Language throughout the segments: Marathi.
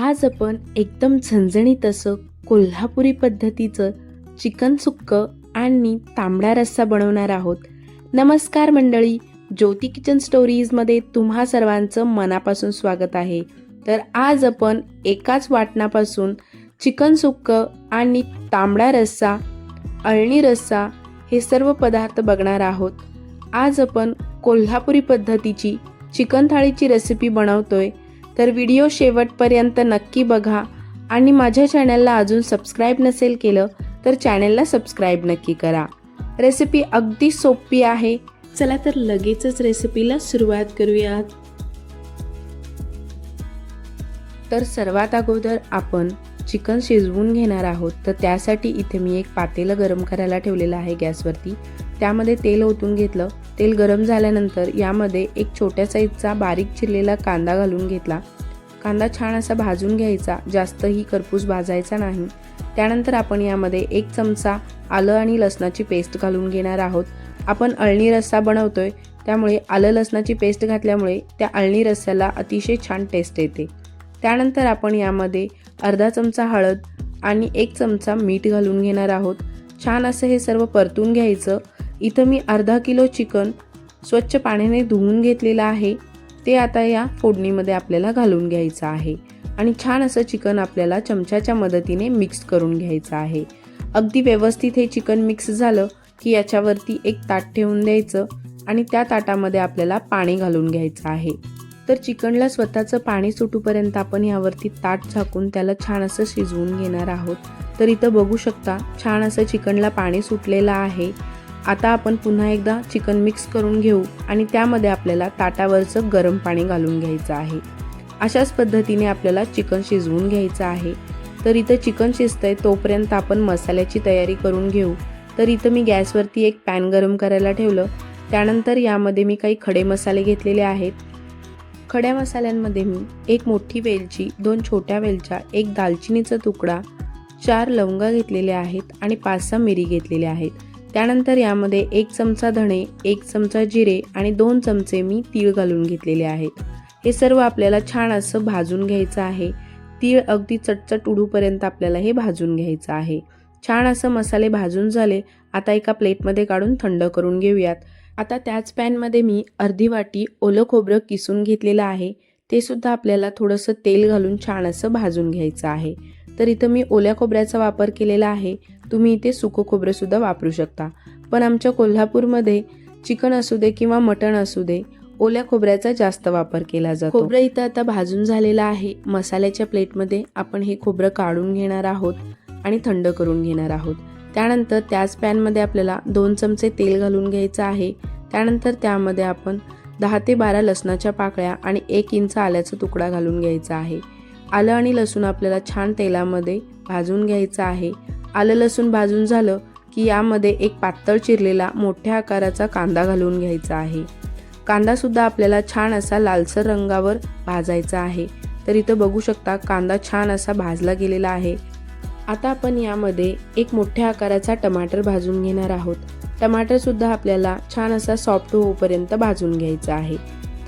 आज आपण एकदम झणझणीत असं कोल्हापुरी पद्धतीचं चिकन सुक्क आणि तांबडा रस्सा बनवणार आहोत. नमस्कार मंडळी ज्योती किचन स्टोरीजमध्ये तुम्हा सर्वांचं मनापासून स्वागत आहे. तर आज आपण एकाच वाटणापासून चिकन सुक्क आणि तांबडा रस्सा अळणी रस्सा हे सर्व पदार्थ बघणार आहोत. आज आपण कोल्हापुरी पद्धतीची चिकन थाळीची रेसिपी बनवतोय. तर व्हिडिओ शेवटपर्यंत नक्की बघा. आणि माझ्या चॅनलला अजून सबस्क्राईब नसेल केलं तर चॅनलला सबस्क्राईब नक्की करा. रेसिपी अगदी सोपी आहे. चला तर लगेचच रेसिपीला सुरुवात करूयात. तर सर्वात अगोदर आपण चिकन शिजवून घेणार आहोत. तर त्यासाठी इथे मी एक पातेलं गरम करायला ठेवलेलं आहे गॅसवरती. त्यामध्ये तेल ओतून घेतलं. तेल गरम झाल्यानंतर यामध्ये एक छोट्या साईजचा बारीक चिरलेला कांदा घालून घेतला. कांदा छान असा भाजून घ्यायचा जास्तही करपूस भाजायचा नाही. त्यानंतर आपण यामध्ये एक चमचा आलं आणि लसणाची पेस्ट घालून घेणार आहोत. आपण अळणी रस्सा बनवतोय त्यामुळे आलं लसणाची पेस्ट घातल्यामुळे त्या अळणी रस्स्याला अतिशय छान टेस्ट येते. त्यानंतर आपण यामध्ये अर्धा चमचा हळद आणि एक चमचा मीठ घालून घेणार आहोत. छान असं हे सर्व परतून घ्यायचं. इथं मी अर्धा किलो चिकन स्वच्छ पाण्याने धुवून घेतलेलं आहे. ते आता या फोडणीमध्ये आपल्याला घालून घ्यायचं आहे. आणि छान असं चिकन आपल्याला चमच्याच्या मदतीने मिक्स करून घ्यायचं आहे. अगदी व्यवस्थित हे चिकन मिक्स झालं की याच्यावरती एक ताट ठेवून द्यायचं आणि त्या ताटामध्ये आपल्याला पाणी घालून घ्यायचं आहे. तर चिकनला स्वतःचं पाणी सुटूपर्यंत आपण यावरती ताट झाकून त्याला छान असं शिजवून घेणार आहोत. तर इथं बघू शकता छान असं चिकनला पाणी सुटलेलं आहे. आता आपण पुन्हा एकदा चिकन मिक्स करून घेऊ आणि त्यामध्ये आपल्याला ताटावरचं गरम पाणी घालून घ्यायचं आहे. अशाच पद्धतीने आपल्याला चिकन शिजवून घ्यायचं आहे. तर इथं चिकन शिजतंय तोपर्यंत आपण मसाल्याची तयारी करून घेऊ. तर इथं मी गॅसवरती एक पॅन गरम करायला ठेवलं. त्यानंतर यामध्ये मी काही खडे मसाले घेतलेले आहेत. खड्या मसाल्यांमध्ये मी एक मोठी वेलची दोन छोट्या वेलच्या एक दालचिनीचा तुकडा चार लवंगा घेतलेल्या आहेत आणि पाच सहा मिरी घेतलेल्या आहेत. त्यानंतर यामध्ये एक चमचा धणे एक चमचा जिरे आणि दोन चमचे मी तीळ घालून घेतलेले आहेत. हे सर्व आपल्याला छान असं भाजून घ्यायचं आहे. तीळ अगदी चटचट उडूपर्यंत आपल्याला हे भाजून घ्यायचं आहे. छान असं मसाले भाजून झाले आता एका प्लेटमध्ये काढून थंड करून घेऊयात. आता त्याच पॅनमध्ये मी अर्धी वाटी ओलं खोबरं किसून घेतलेलं आहे. ते सुद्धा आपल्याला थोडंसं तेल घालून छान असं भाजून घ्यायचं आहे. तर इथं मी ओल्या खोबऱ्याचा वापर केलेला आहे. तुम्ही इथे सुकं खोबरंसुद्धा वापरू शकता. पण आमच्या कोल्हापूरमध्ये चिकन असू दे किंवा मटण असू दे ओल्या खोबऱ्याचा जास्त वापर केला जातो. खोबरं इथं आता भाजून झालेलं आहे. मसाल्याच्या प्लेटमध्ये आपण हे खोबरं काढून घेणार आहोत आणि थंड करून घेणार आहोत. त्यानंतर त्याच पॅनमध्ये आपल्याला दोन चमचे तेल घालून घ्यायचं आहे. त्यानंतर त्यामध्ये आपण दहा ते बारा लसणाच्या पाकळ्या आणि एक इंच आल्याचा तुकडा घालून घ्यायचा आहे. आलं आणि लसूण आपल्याला छान तेलामध्ये भाजून घ्यायचं आहे. आलं लसूण भाजून झालं की यामध्ये एक पातळ चिरलेला मोठ्या आकाराचा कांदा घालून घ्यायचा आहे. कांदासुद्धा आपल्याला छान असा लालसर रंगावर भाजायचा आहे. तर इथं बघू शकता कांदा छान असा भाजला गेलेला आहे. आता आपण यामध्ये एक मोठ्या आकाराचा टमाटर भाजून घेणार आहोत. टमाटरसुद्धा आपल्याला छान असा सॉफ्ट होऊपर्यंत भाजून घ्यायचा आहे.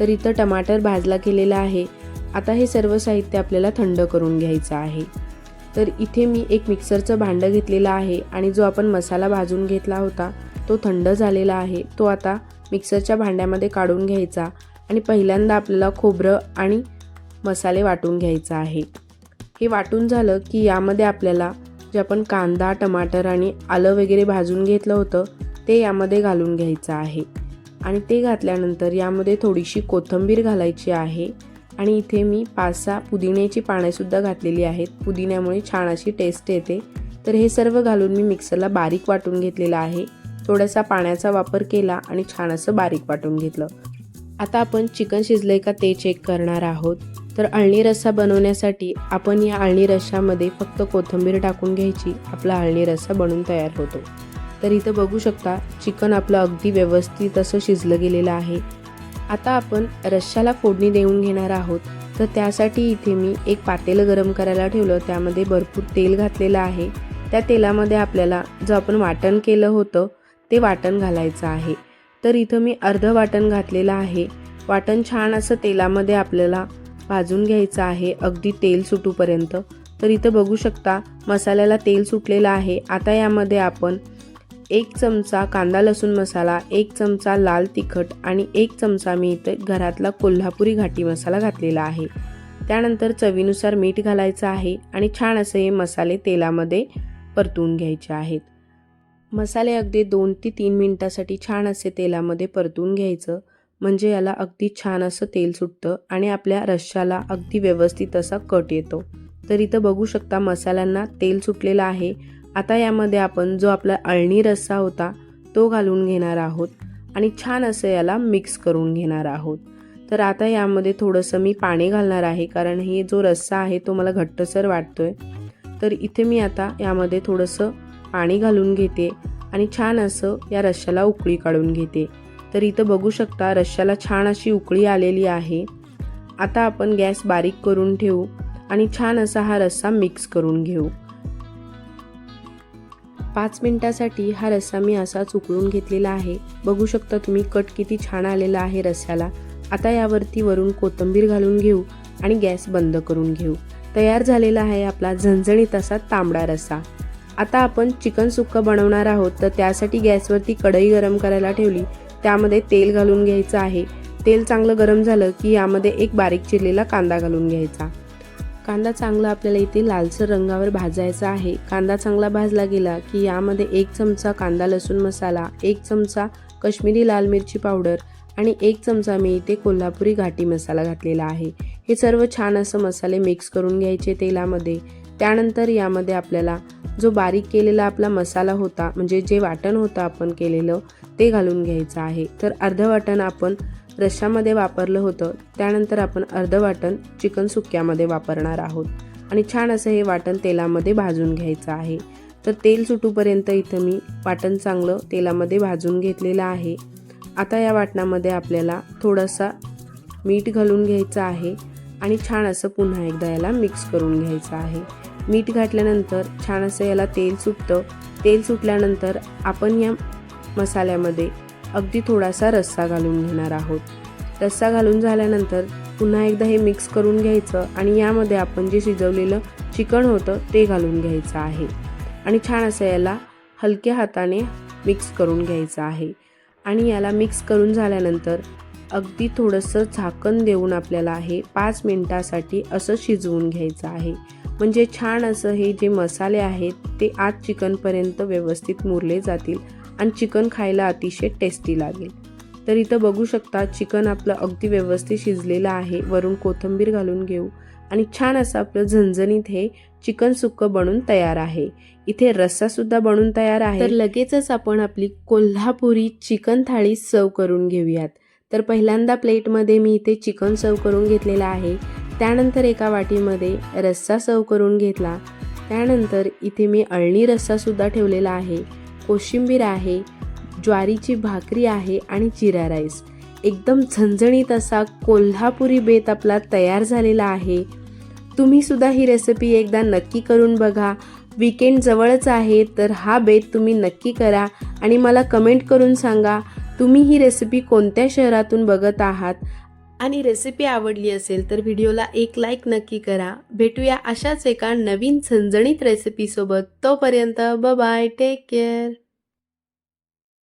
तर इथं टमाटर भाजला गेलेला आहे. आता हे सर्व साहित्य आपल्याला थंड करून घ्यायचं आहे. तर इथे मी एक मिक्सरचं भांडं घेतलेलं आहे आणि जो आपण मसाला भाजून घेतला होता तो थंड झालेला आहे. तो आता मिक्सरच्या भांड्यामध्ये काढून घ्यायचा आणि पहिल्यांदा आपल्याला खोबरं आणि मसाले वाटून घ्यायचा आहे. हे वाटून झालं की यामध्ये आपल्याला जे आपण कांदा टमाटर आणि आलं वगैरे भाजून घेतलं होतं ते यामध्ये घालून घ्यायचं आहे. आणि ते घातल्यानंतर यामध्ये थोडीशी कोथिंबीर घालायची आहे. आणि इथे मी पाच सहा पुदिन्याची पानेसुद्धा घातलेली आहेत. पुदिन्यामुळे छान अशी टेस्ट येते. तर हे सर्व घालून मी मिक्सरला बारीक वाटून घेतलेलं आहे. थोडासा पाण्याचा वापर केला आणि छान असं बारीक वाटून घेतलं. आता आपण चिकन शिजलंय का ते चेक करणार आहोत. तर अळणी रस्सा बनवण्यासाठी आपण या अळणी रस्सामध्ये फक्त कोथिंबीर टाकून घ्यायची. आपला अळणी रस्सा बनून तयार होतो. तर इथं बघू शकता चिकन आपलं अगदी व्यवस्थित असं शिजलं गेलेलं आहे. आता आपण रश्श्याला फोडणी देऊन घेणार आहोत. तर त्यासाठी इथे मी एक पातेलं गरम करायला ठेवलं. त्यामध्ये भरपूर तेल घातलेलं आहे. त्या तेलामध्ये आपल्याला जो आपण वाटण केलं होतं ते वाटण घालायचं आहे. तर इथं मी अर्धं वाटण घातलेलं आहे. वाटण छान असं तेलामध्ये आपल्याला भाजून घ्यायचं आहे. अगदी तेल सुटूपर्यंत. तर इथं बघू शकता मसाल्याला तेल सुटलेलं आहे. आता यामध्ये आपण एक चमचा कांदा लसूण मसाला एक चमचा लाल तिखट आणि एक चमचा मी इथं घरातला कोल्हापुरी घाटी मसाला घातलेला आहे. त्यानंतर चवीनुसार मीठ घालायचं आहे आणि छान असे हे मसाले तेलामध्ये परतून घ्यायचे आहेत. मसाले अगदी दोन ते तीन मिनटासाठी छान असे तेलामध्ये परतून घ्यायचं म्हणजे याला अगदी छान असं तेल सुटतं आणि आपल्या रश्श्याला अगदी व्यवस्थित असा कट येतो. तर इथं बघू शकता मसाल्यांना तेल सुटलेलं आहे आता यामध्ये आपण जो आपला अळणी रस्सा होता तो घालून घेणार आहोत आणि छान असं याला मिक्स करून घेणार आहोत. तर आता यामध्ये थोडंसं मी पाणी घालणार आहे कारण हे जो रस्सा आहे तो मला घट्टसर वाटतोय. तर इथे मी आता यामध्ये थोडंसं पाणी घालून घेते आणि छान असं या रश्श्याला उकळी काढून घेते. तर इथं बघू शकता रश्श्याला छान अशी उकळी आलेली आहे. आता आपण गॅस बारीक करून ठेवू आणि छान असा हा रस्सा मिक्स करून घेऊ. पाच मिनिटासाठी हा रस्सा मी असाच उकळून घेतलेला आहे. बघू शकता तुम्ही कट किती छान आलेला आहे रस्स्याला आता यावरती वरून कोथिंबीर घालून घेऊ आणि गॅस बंद करून घेऊ. तयार झालेला आहे आपला झणझणीत असा तांबडा रस्सा. आता आपण चिकन सुक्का बनवणार आहोत तर त्यासाठी गॅसवरती कढई गरम करायला ठेवली. त्यामध्ये तेल घालून घ्यायचं आहे. तेल चांगलं गरम झालं की यामध्ये एक बारीक चिरलेला कांदा घालून घ्यायचा. कांदा चांगला आपल्याला इथे लालसर रंगावर भाजायचा आहे. कांदा चांगला भाजला गेला की यामध्ये एक चमचा कांदा लसूण मसाला एक चमचा कश्मीरी लाल मिरची पावडर आणि एक चमचा मी इथे कोल्हापुरी घाटी मसाला घातलेला आहे. हे सर्व छान असं मसाले मिक्स करून घ्यायचे तेलामध्ये. त्यानंतर यामध्ये आपल्याला जो बारीक केलेला आपला मसाला होता म्हणजे जे वाटण होतं आपण केलेलं ते घालून घ्यायचं आहे. तर अर्धं वाटण आपण रश्श्यामध्ये वापरलं होतं. त्यानंतर आपण अर्ध वाटण चिकन सुक्यामध्ये वापरणार आहोत. आणि छान असं हे वाटण तेलामध्ये भाजून घ्यायचं आहे. तर तेल सुटूपर्यंत इथं मी वाटण चांगलं तेलामध्ये भाजून घेतलेलं आहे. आता या वाटणामध्ये आपल्याला थोडासा मीठ घालून घ्यायचं आहे आणि छान असं पुन्हा एकदा याला मिक्स करून घ्यायचं आहे. मीठ घातल्यानंतर छान असं याला तेल सुटतं. तेल सुटल्यानंतर आपण या मसाल्यामध्ये अगदी थोडासा रस्सा घालून घेणार आहोत. रस्सा घालून झाल्यानंतर पुन्हा एकदा हे मिक्स करून घ्यायचं आणि यामध्ये आपण जे शिजवलेलं चिकन होतं ते घालून घ्यायचं आहे. आणि छान असं याला हलक्या हाताने मिक्स करून घ्यायचं आहे. आणि याला मिक्स करून झाल्यानंतर अगदी थोडंसं झाकण देऊन आपल्याला हे पाच मिनटासाठी असं शिजवून घ्यायचं आहे. म्हणजे छान असं हे जे मसाले आहेत ते आज चिकनपर्यंत व्यवस्थित मुरले जातील. आणि चिकन खायला अतिशय टेस्टी लागेल. तर इथं बघू शकता चिकन आपलं अगदी व्यवस्थित शिजलेलं आहे. वरून कोथिंबीर घालून घेऊ. आणि छान असं आपलं झणझणीत हे चिकन सुक्क बनून तयार आहे. इथे रस्सा सुद्धा बनून तयार आहे. तर लगेचच आपण आपली कोल्हापुरी चिकन थाळी सर्व करून घेऊयात. तर पहिल्यांदा प्लेटमध्ये मी इथे चिकन सर्व करून घेतलेलं आहे. त्यानंतर एका वाटीमध्ये रस्सा सर्व करून घेतला. त्यानंतर इथे मी अळणी रस्सासुद्धा ठेवलेला आहे. कोशिंबीर आहे ज्वारीची भाकरी आहे आणि जिरा राईस. एकदम झणझणीत असा कोल्हापुरी बेत आपला तयार झालेला आहे. तुम्ही सुद्धा ही रेसिपी एकदा नक्की करून बघा. विकेंड जवळच आहे तर हा बेत तुम्ही नक्की करा आणि मला कमेंट करून सांगा तुम्ही ही रेसिपी कोणत्या शहरातून बघत आहात? आणि रेसिपी आवडली असेल तर व्हिडिओला एक लाईक नक्की करा. भेटूया अशाच एका नवीन झणझणीत रेसिपीसोबत तोपर्यंत ब बाय टेक केअर